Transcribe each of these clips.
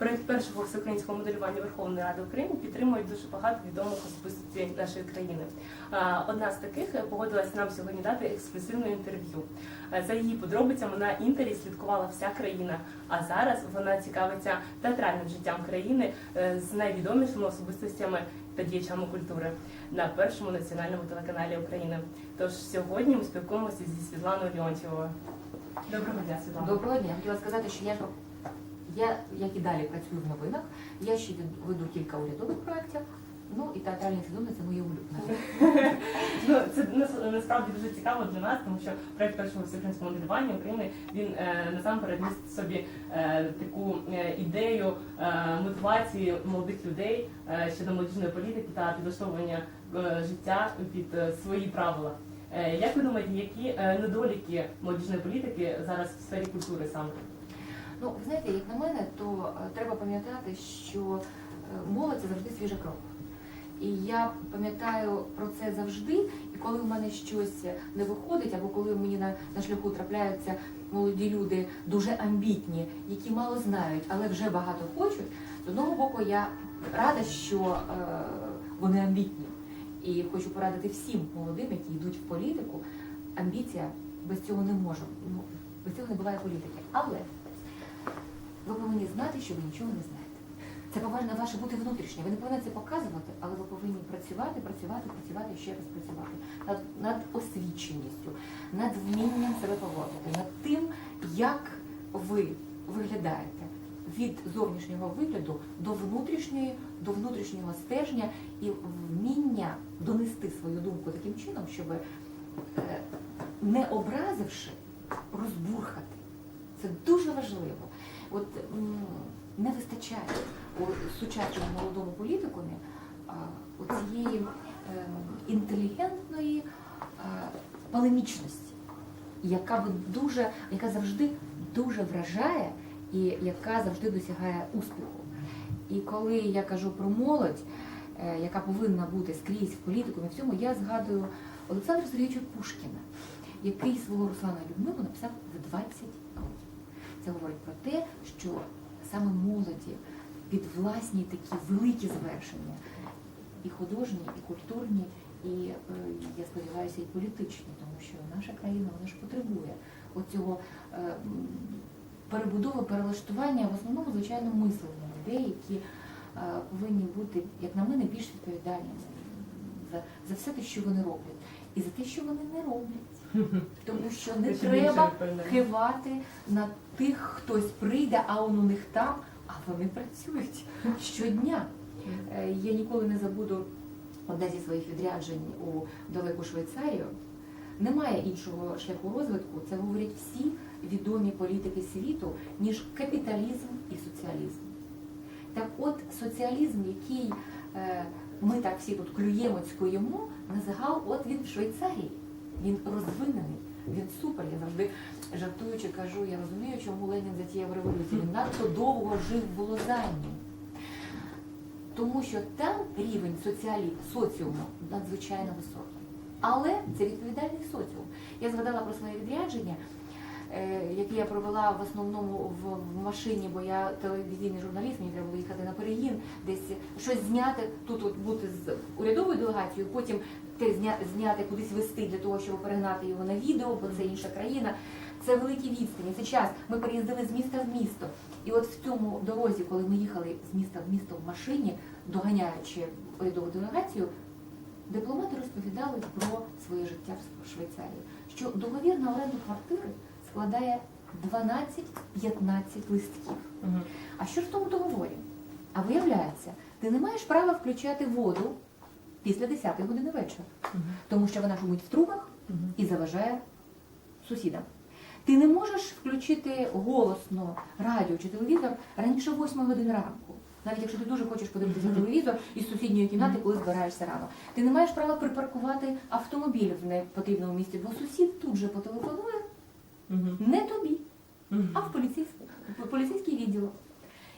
Проект першого всеукраїнського моделювання Верховної Ради України підтримують дуже багато відомих особистостей нашої країни. Одна з таких е, погодилася нам сьогодні дати ексклюзивне інтерв'ю. Е, За її подробицями на інтері слідкувала вся країна. А зараз вона цікавиться театральним життям країни е, з найвідомішими особистостями та діячами культури на першому національному телеканалі України. Тож сьогодні ми спілкуємося зі Світланою Леонтьєвою. Доброго дня, Світлана. Доброго дня. Хотіла сказати, що я, я, як і далі працюю в новинах, я ще веду кілька урядових проєктів, ну і театральні сезони це моє улюблене. Ну, це нас- насправді дуже цікаво для нас, тому що проект першого всеукраїнського моделювання України він е, насамперед містить собі е, таку е, ідею е, мотивації молодих людей е, щодо молодіжної політики та підлаштовування е, життя під е, свої правила. Е, як ви думаєте, які е, недоліки молодіжної політики зараз в сфері культури саме? Ну, ви знаєте, як на мене, то е, треба пам'ятати, що е, молодь це завжди свіжа кров. І я пам'ятаю про це завжди, і коли в мене щось не виходить, або коли мені на, на шляху трапляються молоді люди дуже амбітні, які мало знають, але вже багато хочуть, з одного боку я рада, що е, вони амбітні. І хочу порадити всім молодим, які йдуть в політику. Амбіція без цього не може. Ну, без цього не буває політики. Але ви повинні знати, що ви нічого не знаєте. Це повинно ваше бути внутрішнє. Ви не повинні це показувати, але ви повинні працювати, працювати, працювати, ще раз працювати над, над освіченістю, над вмінням себе поводити, над тим, як ви виглядаєте від зовнішнього вигляду до внутрішньої, до внутрішнього стеження і вміння донести свою думку таким чином, щоб е, не образивши, розбурхати. Це дуже важливо. От не вистачає у сучасному молодому політикумі а, оцієї ем, інтелігентної полемічності, яка дуже, яка завжди дуже вражає і яка завжди досягає успіху. І коли я кажу про молодь, е, яка повинна бути скрізь в політикумі, в цьому, я згадую Олександра Сергійовича Пушкіна, який свого Руслана Людмилу написав в 20 років. Це говорить про те, що саме молоді під власні такі великі звершення, і художні, і культурні, і е, я сподіваюся, і політичні, тому що наша країна вона ж потребує оцього е, перебудови, перелаштування в основному звичайно мислення людей, які е, повинні бути, як на мене, більш відповідальними за, за все те, що вони роблять, і за те, що вони не роблять. Тому що не треба кивати на тих, хтось прийде, а он у них там, а вони працюють щодня. Е, Я ніколи не забуду одне зі своїх відряджень у далеку Швейцарію. Немає іншого шляху розвитку, це говорять всі відомі політики світу, ніж капіталізм і соціалізм. Так от соціалізм, який е, ми так всі тут клюємо, цькуємо, на загал, от він в Швейцарії. Він розвинений, він супер. Я завжди жартуючи кажу, я розумію, чому Ленін затіяв революцію. Він надто довго жив в Лозанні. Тому що там рівень соціалі... соціуму надзвичайно високий. Але це відповідальний соціум. Я згадала про своє відрядження, е, яке я провела в основному в, в машині, бо я телевізійний журналіст, мені треба було їхати на перегін, десь щось зняти, тут от бути з урядовою делегацією, потім те зняти, кудись вести для того, щоб перегнати його на відео, бо це інша країна. Це великі відстані. Це час. Ми переїздили з міста в місто. І от в цьому дорозі, коли ми їхали з міста в місто в машині, доганяючи урядову делегацію, дипломати розповідали про своє життя в Швейцарії, що договір на оренду квартири складає 12-15 листків. А що ж в тому договорі? А виявляється, ти не маєш права включати воду після 10 години вечора, тому що вона шумить в трубах і заважає сусідам. Ти не можеш включити голосно радіо чи телевізор раніше 8 години ранку. Навіть якщо ти дуже хочеш подивитися Мгм. телевізор із сусідньої кімнати, коли збираєшся рано. Ти не маєш права припаркувати автомобіль в непотрібному місці, бо сусід тут же потелефонує. Не тобі, а в поліцейський, в поліцейський відділ.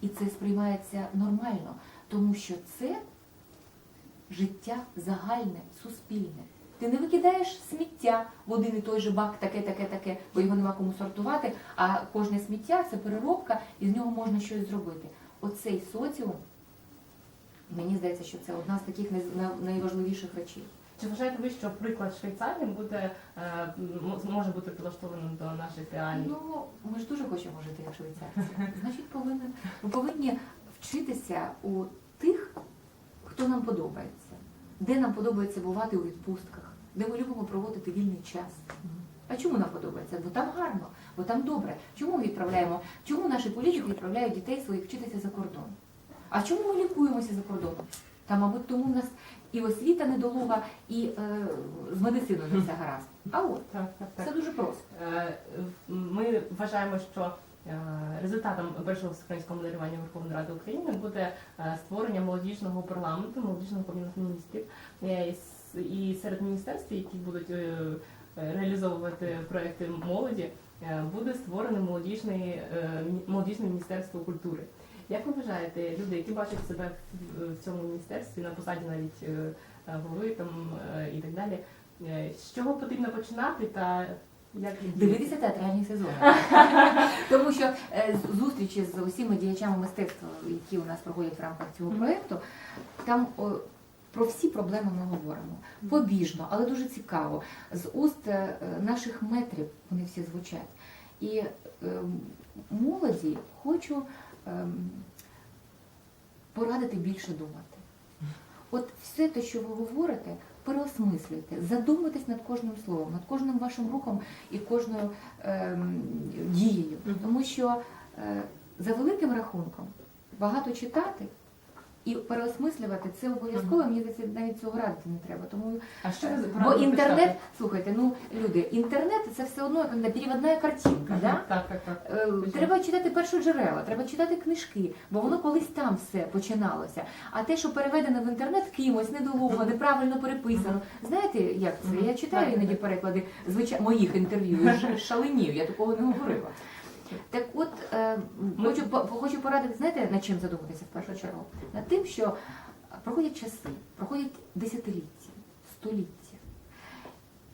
І це сприймається нормально, тому що це життя загальне, суспільне. Ти не викидаєш сміття в один і той же бак, таке, таке, таке, бо його нема кому сортувати, а кожне сміття це переробка, і з нього можна щось зробити. оцей соціум, мені здається, що це одна з таких най- най- найважливіших речей. Чи вважаєте ви, що приклад Швейцарії буде е, може бути підлаштованим до наших реалій? Ну, ми ж дуже хочемо жити як швейцарці. Значить, повинен, ми повинні вчитися у тих, хто нам подобається, де нам подобається бувати у відпустках, де ми любимо проводити вільний час. А чому нам подобається? Бо там гарно, бо там добре. Чому відправляємо? Чому наші політики відправляють дітей своїх вчитися за кордон? А чому ми лікуємося за кордоном? Та, мабуть, тому в нас і освіта недолуга, і е, з медициною не все гаразд. А от Так, так, так. це дуже просто. Е, Ми вважаємо, що е, результатом першого всеукраїнського моделювання Верховної Ради України буде е, створення молодіжного парламенту, молодіжного кабінету міністрів і серед міністерств, які будуть реалізовувати проекти молоді, буде молодіжне, е, молодіжне міністерство культури. Як ви вважаєте, люди, які бачать себе в- цьому міністерстві на посаді навіть е, е, голови там е, і так далі, з чого потрібно починати та як? Дивитися театральні сезони. Тому що зустрічі з усіма діячами мистецтва, які у нас проходять в рамках цього проєкту, там про всі проблеми ми говоримо. Побіжно, але дуже цікаво. З уст наших метрів вони всі звучать. І е, молоді хочу ем, порадити більше думати. От все те, що ви говорите, переосмислюйте, задумайтесь над кожним словом, над кожним вашим рухом і кожною ем, дією. Тому що е, за великим рахунком багато читати і переосмислювати це обов'язково. Мені здається, навіть цього радити не треба. Тому А що ви бо інтернет, почитати? слухайте, ну люди, інтернет це все одно як переводна картинка. Да? Так, так, так. Е, Треба читати першоджерела, треба читати книжки, бо воно колись там все починалося. А те, що переведено в інтернет кимось, недолуго, неправильно переписано. Знаєте, як це? Я читаю іноді переклади звичай... моїх інтерв'ю, шаленів, я такого не говорила. Так от е, хочу, по- хочу порадити, знаєте, над чим задуматися в першу чергу? Над тим, що проходять часи, проходять десятиліття, століття.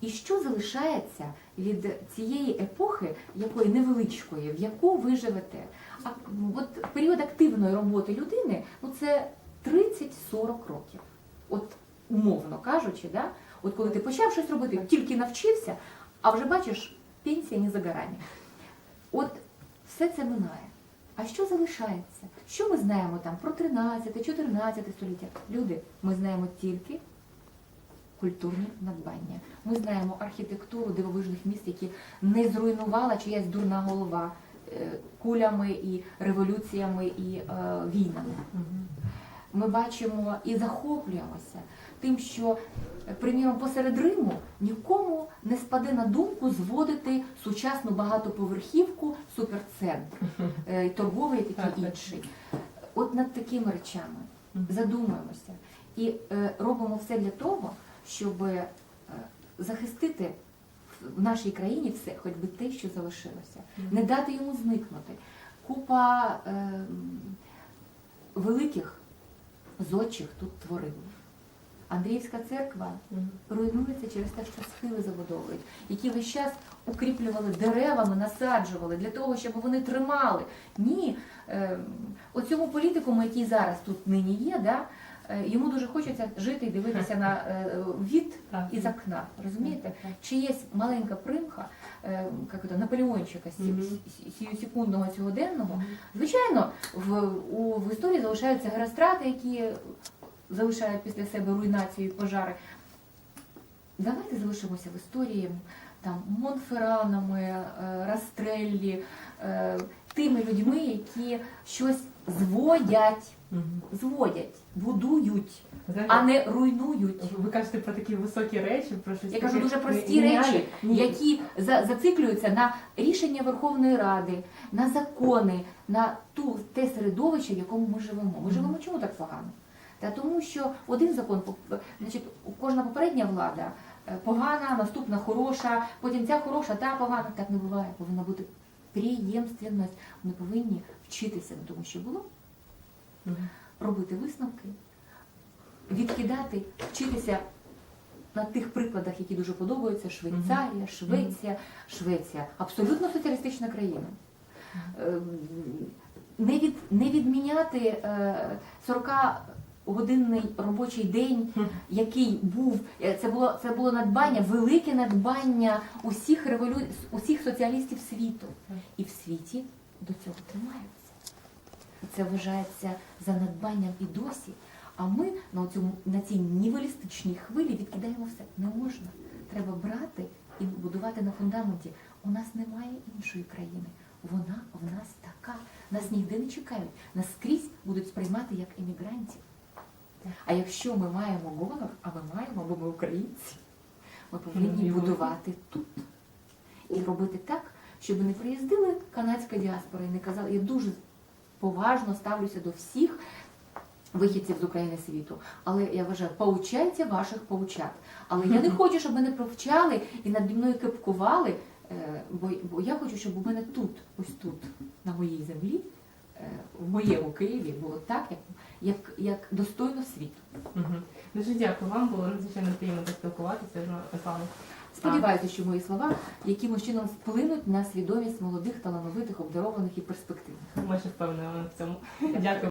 І що залишається від цієї епохи, якої невеличкої, в яку ви живете? А от період активної роботи людини ну це 30-40 років. От умовно кажучи, да? от коли ти почав щось робити, тільки навчився, а вже бачиш, пенсія не за горами. От все це минає. А що залишається? Що ми знаємо там про 13-14 століття? Люди, ми знаємо тільки культурні надбання. Ми знаємо архітектуру дивовижних міст, які не зруйнувала чиясь дурна голова е, кулями і революціями і е, війнами. Ми бачимо і захоплюємося тим, що, приміром, посеред Риму нікому не спаде на думку зводити сучасну багатоповерхівку суперцентр, е, торговий і такий так. інший. От над такими речами задумуємося і е, робимо все для того, щоб е, захистити в- нашій країні все, хоч би те, що залишилося, не дати йому зникнути. Купа е, великих зодчих тут творив. Андріївська церква руйнується через те, що схили забудовують, які весь час укріплювали деревами, насаджували для того, щоб вони тримали. Ні, е, оцьому політикуму, який зараз тут нині є, да, е, йому дуже хочеться жити і дивитися на е, від із окна. Розумієте? Чи є маленька примха, як це, Наполеончика сіюсекундного сьогоденного, Мгм. Звичайно, в, у, в історії залишаються герострати, які залишають після себе руйнацію і пожари. Давайте залишимося в історії там, Монферанами, е, Растреллі, е, тими людьми, які щось зводять, зводять, будують, а не руйнують. Ви кажете про такі високі речі, про щось Я кажу дуже прості речі, які за- зациклюються на рішення Верховної Ради, на закони, на ту те середовище, в якому ми живемо. Ми живемо чому так погано? Та тому, що один закон значить, кожна попередня влада е, погана, наступна хороша, потім ця хороша, та погана. Так не буває. Повинна бути приємственність. Ми повинні вчитися на тому, що було, робити висновки, відкидати, вчитися. На тих прикладах, які дуже подобаються, Швейцарія, Швеція, Швеція абсолютно соціалістична країна. Ем, не від, не відміняти е, 40 годинний робочий день, який був е, це було це було надбання, велике надбання усіх револю... усіх соціалістів світу. І в світі до цього тримаються. Це вважається за надбанням і досі. А ми на цьому на цій нівелістичній хвилі відкидаємо все. Не можна. Треба брати і будувати на фундаменті. У нас немає іншої країни. Вона в нас така. Нас ніде не чекають. Нас скрізь будуть сприймати як емігрантів. А якщо ми маємо гонор, а ми маємо, бо ми українці, ми повинні будувати тут. І робити так, щоб не приїздили канадська діаспора і не казали, я дуже поважно ставлюся до всіх вихідців з України світу. Але я вважаю, поучайте ваших поучат. Але я не хочу, щоб мене провчали і наді мною кепкували, е, бо, бо я хочу, щоб у мене тут, ось тут, на моїй землі, в моєму Києві було так, як, як, як достойно світу. Угу. Дуже дякую вам, було надзвичайно приємно поспілкуватися з вами. Сподіваюся, що мої слова якимось чином вплинуть на свідомість молодих, талановитих, обдарованих і перспективних. Ми ще впевнені в цьому. Дякую.